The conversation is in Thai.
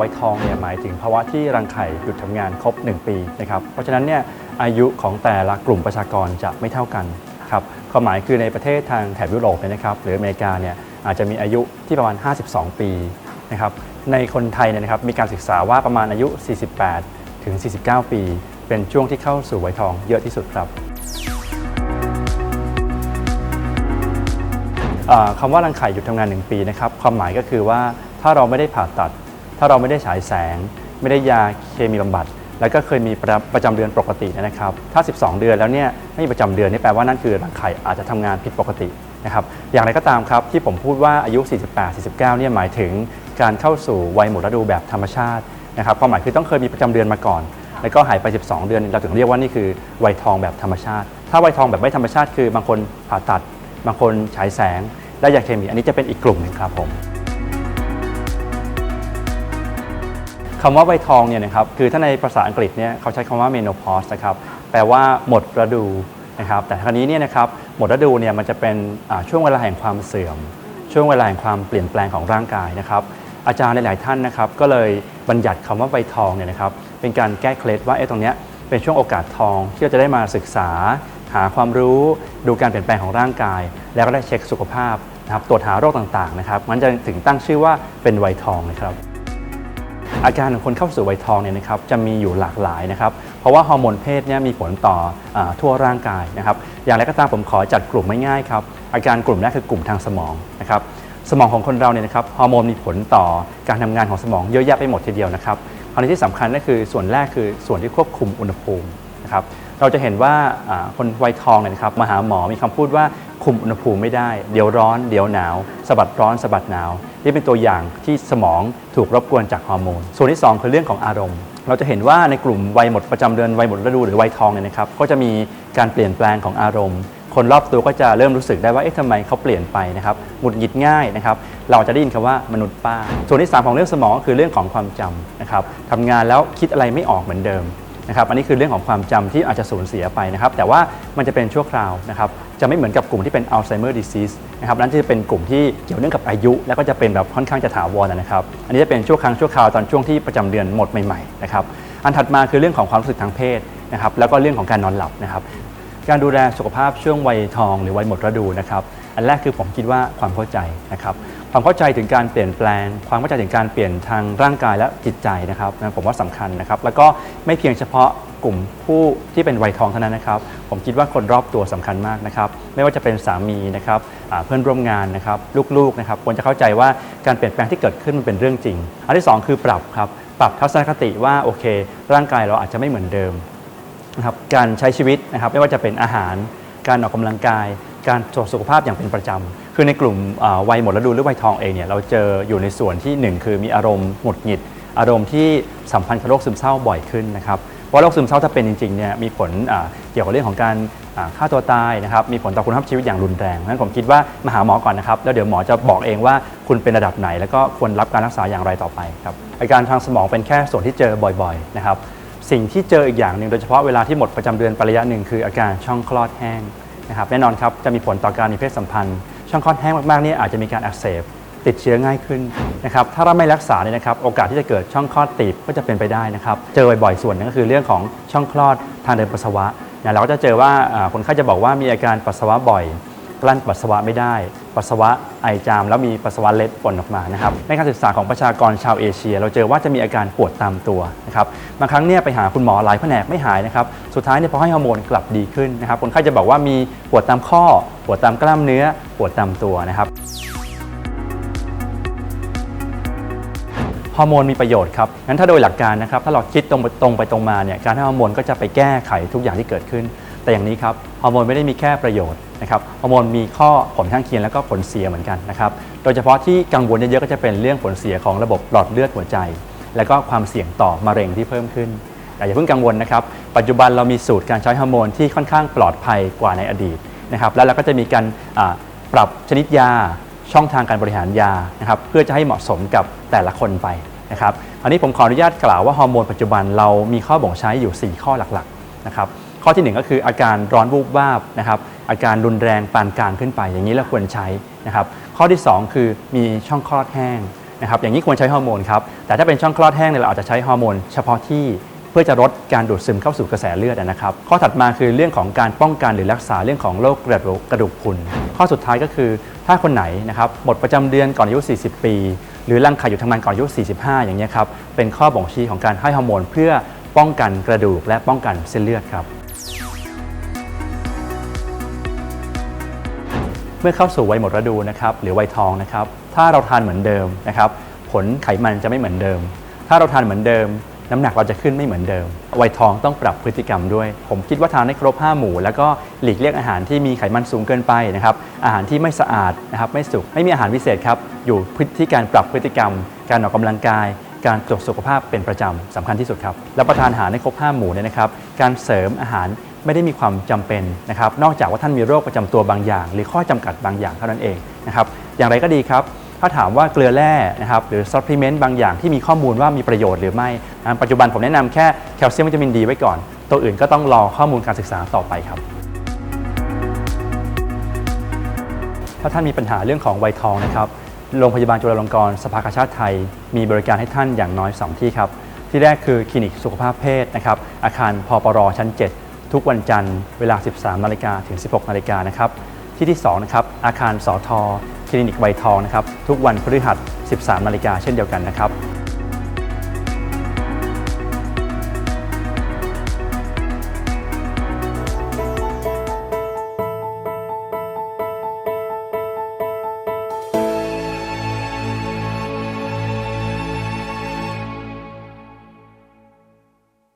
วัยทองเนี่ยหมายถึงภาวะที่รังไข่หยุดทำงานครบ 1 ปีนะครับเพราะฉะนั้นเนี่ยอายุของแต่ละกลุ่มประชากรจะไม่เท่ากันครับความหมายคือในประเทศทางแถบยุโรปเนี่ยนะครับหรืออเมริกาเนี่ยอาจจะมีอายุที่ประมาณ 52 ปีนะครับในคนไทยเนี่ยนะครับมีการศึกษาว่าประมาณอายุ 48 ถึง 49 ปี เป็นช่วงที่เข้าสู่วัยทองเยอะที่สุดครับคำว่ารังไข่หยุดทำงาน 1 ปีนะครับความหมายก็คือว่าถ้าเราไม่ได้ผ่าตัด ถ้าเราไม่ได้ฉายแสง ไม่ได้ยาเคมีบำบัด แล้วก็เคยมีประประจำเดือนปกตินะครับ ถ้า 12 เดือนแล้วเนี่ยไม่มีประจำเดือนนี่แปลว่านั่นคือรังไข่อาจจะทำงานผิดปกตินะครับ อย่างไรก็ตามครับที่ผมพูดว่าอายุ 48 49 เนี่ยหมายถึงการเข้าสู่วัยหมดฤดูแบบธรรมชาตินะครับความหมายคือต้องเคยมีประจำเดือนมาก่อน แล้วก็หายไป 12 เดือน เราถึงเรียกว่านี่คือวัยทองแบบธรรมชาติ ถ้าวัยทองแบบไม่ธรรมชาติคือบางคนผ่าตัด บางคนฉายแสง และยาเคมี อันนี้จะเป็นอีกกลุ่มหนึ่งครับผม คำว่าใบทองเนี่ยนะครับคือถ้าในภาษาอังกฤษเนี่ยเขาใช้คำว่า menopause นะครับแปลว่าหมดฤดูนะครับแต่คราวนี้เนี่ยนะครับหมดฤดูเนี่ยมันจะเป็นช่วงเวลาแห่งความเสื่อม ช่วงเวลาแห่งความเปลี่ยนแปลงของร่างกายนะครับอาจารย์หลาย ๆ ท่านนะครับก็เลยบัญญัติคำว่าใบทองเนี่ยนะครับเป็นการแก้เคล็ดว่าเอ๊ะตรงเนี้ยเป็นช่วงโอกาสทองที่เราจะได้มาศึกษา หาความรู้ดูการเปลี่ยนแปลงของร่างกาย แล้วก็ได้เช็คสุขภาพนะครับตรวจหาโรคต่าง ๆ นะครับมันจะถึงตั้งชื่อว่าเป็นวัยทองนะครับ อาการของคนเข้าสู่วัยทองเนี่ยนะครับจะมีอยู่หลากหลายนะครับ เพราะว่าฮอร์โมนเพศเนี่ยมีผลต่ออทั่วร่างกายนะครับ อย่างไรก็ตามผมขอจัดกลุ่มง่ายๆครับอาการกลุ่มแรกคือกลุ่มทางสมองนะครับสมองของคนเราเนี่ยนะครับฮอร์โมนมีผลต่อการทำงานของสมองเยอะแยะไปหมดทีเดียวนะครับคราวนี้ที่สำคัญก็คือส่วนแรกคือส่วนที่ควบคุมอุณหภูมินะครับ เราจะเห็นว่าคนวัยทองเนี่ยนะครับมาหาหมอมีคำพูดว่าคุมอุณหภูมิไม่ได้ เดี๋ยวร้อน เดี๋ยวหนาวสะบัดร้อนสะบัดหนาว นี่เป็นตัวอย่างที่สมองถูกรบกวนจากฮอร์โมน ส่วนที่ 2 คือเรื่องของอารมณ์ เราจะเห็นว่าในกลุ่มวัยหมดประจำเดือนวัยหมดฤดูหรือวัยทองเนี่ยนะครับก็จะมีการเปลี่ยนแปลงของอารมณ์ คนรอบตัวก็จะเริ่มรู้สึกได้ว่าเอ๊ะทำไมเขาเปลี่ยนไปนะครับหงุดหงิดง่ายนะครับเราจะได้ยินคำว่ามนุษย์ป้า ส่วนที่ 3 ของเรื่องสมองก็คือเรื่องของความจำนะครับทำงานแล้วคิดอะไรไม่ออกเหมือนเดิม นะครับอันนี้คือเรื่องของความจำที่อาจจะสูญเสียไปนะครับแต่ว่ามันจะเป็นชั่วคราวนะครับจะไม่เหมือนกับกลุ่มที่เป็นอัลไซเมอร์ดิซีสนะครับนั่นจะเป็นกลุ่มที่เกี่ยวเนื่องกับอายุ แล้วก็จะเป็นแบบค่อนข้างจะถาวรนะครับอันนี้จะเป็นชั่วครั้งชั่วคราวตอนช่วงที่ประจำเดือนหมดใหม่ๆนะครับอันถัดมาคือเรื่องของความรู้สึกทางเพศนะครับแล้วก็เรื่องของการนอนหลับนะครับ การดูแลสุขภาพช่วงวัยทองหรือวัยหมดฤดูนะครับอันแรกคือผมคิดว่าความเข้าใจนะครับความเข้าใจถึงการเปลี่ยนแปลง ความเข้าใจถึงการเปลี่ยนทางร่างกายและจิตใจนะครับนะผมว่าสำคัญนะครับ แล้วก็ไม่เพียงเฉพาะกลุ่มผู้ที่เป็นวัยทองเท่านั้นนะครับ ผมคิดว่าคนรอบตัวสำคัญมากนะครับ ไม่ว่าจะเป็นสามีนะครับเพื่อนร่วมงานนะครับลูกๆนะครับควรจะเข้าใจว่าการเปลี่ยนแปลงที่เกิดขึ้นมันเป็นเรื่องจริง อันที่สองคือปรับครับปรับทัศนคติว่าโอเค ร่างกายเราอาจจะไม่เหมือนเดิม นะครับการใช้ชีวิตนะครับไม่ว่าจะเป็นอาหาร การออกกำลังกาย การตรวจสุขภาพอย่างเป็นประจำคือในกลุ่มวัยหมดฤดูหรือวัยทองเองเนี่ยเราเจออยู่ในส่วนที่หนึ่งคือมีอารมณ์หงุดหงิด อารมณ์ที่สัมพันธ์กับโรคซึมเศร้าบ่อยขึ้นนะครับเพราะโรคซึมเศร้าถ้าเป็นจริงๆเนี่ยมีผลเกี่ยวกับเรื่องของการฆ่าตัวตายนะครับมีผลต่อคุณภาพชีวิตอย่างรุนแรงนั้นผมคิดว่ามาหาหมอก่อนนะครับแล้วเดี๋ยวหมอจะบอกเองว่าคุณเป็นระดับไหน แล้วก็ควรรับการรักษาอย่างไรต่อไปครับอาการทางสมองเป็นแค่ส่วนที่เจอบ่อยๆนะครับ สิ่งที่เจออีกอย่างหนึ่งโดยเฉพาะเวลาที่หมดประจำเดือนไประยะหนึ่งคืออาการช่องคลอดแห้งนะครับแน่นอนครับจะมีผลต่อการมีเพศสัมพันธ์ ช่องคลอดแห้งมากๆเนี่ยอาจจะมีการอักเสบติดเชื้อง่ายขึ้นนะครับถ้าเราไม่รักษาเนี่ยนะครับโอกาสที่จะเกิดช่องคลอดตีบก็จะเป็นไปได้นะครับเจอบ่อยๆส่วนหนึงก็คือเรื่องของช่องคลอดทางเดินปัสสาวะเนี่ยเราก็จะเจอว่าอ่าคนไข้จะบอกว่ามีอาการปัสสาวะบ่อย กลั้นปัสสาวะไม่ได้ ปัสสาวะไอจาม แล้วมีปัสสาวะเล็ดปนออกมานะครับในการศึกษาของประชากรชาวเอเชีย เราเจอว่าจะมีอาการปวดตามตัวนะครับบางครั้งเนี่ยไปหาคุณหมอหลายแผนกไม่หายนะครับสุดท้ายเนี่ยพอให้ฮอร์โมนกลับดีขึ้นนะครับคนไข้จะบอกว่ามีปวดตามข้อ ปวดตามกล้ามเนื้อ ปวดตามตัวนะครับฮอร์โมนมีประโยชน์ครับ งั้นถ้าโดยหลักการนะครับ ถ้าเราคิดตรงไปตรงไปตรงมาเนี่ย การให้ฮอร์โมนก็จะไปแก้ไขทุกอย่างที่เกิดขึ้น แต่อย่างนี้ครับฮอร์โมนไม่ได้มีแค่ประโยชน์นะครับฮอร์โมนมีข้อผลข้างเคียงแล้วก็ผลเสียเหมือนกันนะครับโดยเฉพาะที่กังวลเยอะๆก็จะเป็นเรื่องผลเสียของระบบหลอดเลือดหัวใจ แล้วก็ความเสี่ยงต่อมะเร็งที่เพิ่มขึ้นแต่อย่าเพิ่งกังวลนะครับ ปัจจุบันเรามีสูตรการใช้ฮอร์โมนที่ค่อนข้างปลอดภัยกว่าในอดีตนะครับแล้วเราก็จะมีการปรับชนิดยาช่องทางการบริหารยานะครับเพื่อจะให้เหมาะสมกับแต่ละคนไปนะครับอันนี้ผมขออนุญาตกล่าวว่าฮอร์โมนปัจจุบันเรามีข้อบ่งใช้อยู่ 4 ข้อหลักๆนะครับ ข้อทีหนึ่1 ก็คืออาการร้อนวูบวาบนะครับอาการรุนแรงปานกลางขึ้นไปอย่างนี้เราควรใช้นะครับข้อที่ 2 คือมีช่องคลอดแห้งนะครับอย่างนี้ควรใช้ฮอร์โมนครับแต่ถ้าเป็นช่องคลอดแห้งเนี่ยเราอาจจะใช้ฮอร์โมนเฉพาะที่เพื่อจะลดการดูดซึมเข้าสู่กระแสเลือดนะครับ ข้อถัดมาคือเรื่องของการป้องกันหรือรักษาเรื่องของโรคกระดูกกระดูกพุนข้อสุดท้ายก็คือถ้าคนไหนนะครับหมดประจำเดือนก่อนอายุ 40 ปี หรือรังไข่อยู่ทำงานก่อนอายุ 45 อย่างนี้ครับเป็นข้อบ่งชี้ของการให้ฮอร์โมนเพื่อป้องกันกระดูกและป้องกันเส้นเลือดครับ เมื่อเข้าสู่วัยหมดฤดูนะครับหรือวัยทองนะครับ ถ้าเราทานเหมือนเดิมนะครับผลไขมันจะไม่เหมือนเดิม ถ้าเราทานเหมือนเดิม น้ำหนักเราจะขึ้นไม่เหมือนเดิม วัยทองต้องปรับพฤติกรรมด้วย ผมคิดว่าทานให้ครบ 5 หมู่ แล้วก็หลีกเลี่ยงอาหารที่มีไขมันสูงเกินไปนะครับอาหารที่ไม่สะอาดนะครับไม่สุกไม่มีอาหารพิเศษครับอยู่ที่การปรับพฤติกรรม การออกกำลังกายการตรวจสุขภาพเป็นประจำสำคัญที่สุดครับรับประทานอาหารให้ครบ 5 หมู่เนี่ยนะครับ การเสริมอาหาร ไม่ได้มีความจำเป็นนะครับ นอกจากว่าท่านมีโรคประจำตัวบางอย่าง หรือข้อจำกัดบางอย่างเท่านั้นเองนะครับ อย่างไรก็ดีครับ ถ้าถามว่าเกลือแร่นะครับหรือซัพพลีเมนต์บางอย่างที่มีข้อมูลว่ามีประโยชน์หรือไม่นะปัจจุบันผมแนะนำแค่แคลเซียมวิตามินดีไว้ก่อน ตัวอื่นก็ต้องรอข้อมูลการศึกษาต่อไปครับ ถ้าท่านมีปัญหาเรื่องของไวยทองนะครับ โรงพยาบาลจุฬาลงกรณ์สภากาชาติไทย มีบริการให้ท่านอย่างน้อย 2 ที่ครับ ที่แรกคือคลินิกสุขภาพเพศนะครับ อาคารพปรชั้น 7 ทุกวันจันทร์เวลา 13นาฬิกาถึง 16นาฬิกานะครับที่ที่2นะครับอาคารสอทอคลินิกวัยทองนะครับทุกวันพฤหัส 13นาฬิกาเช่นเดียวกันนะครับ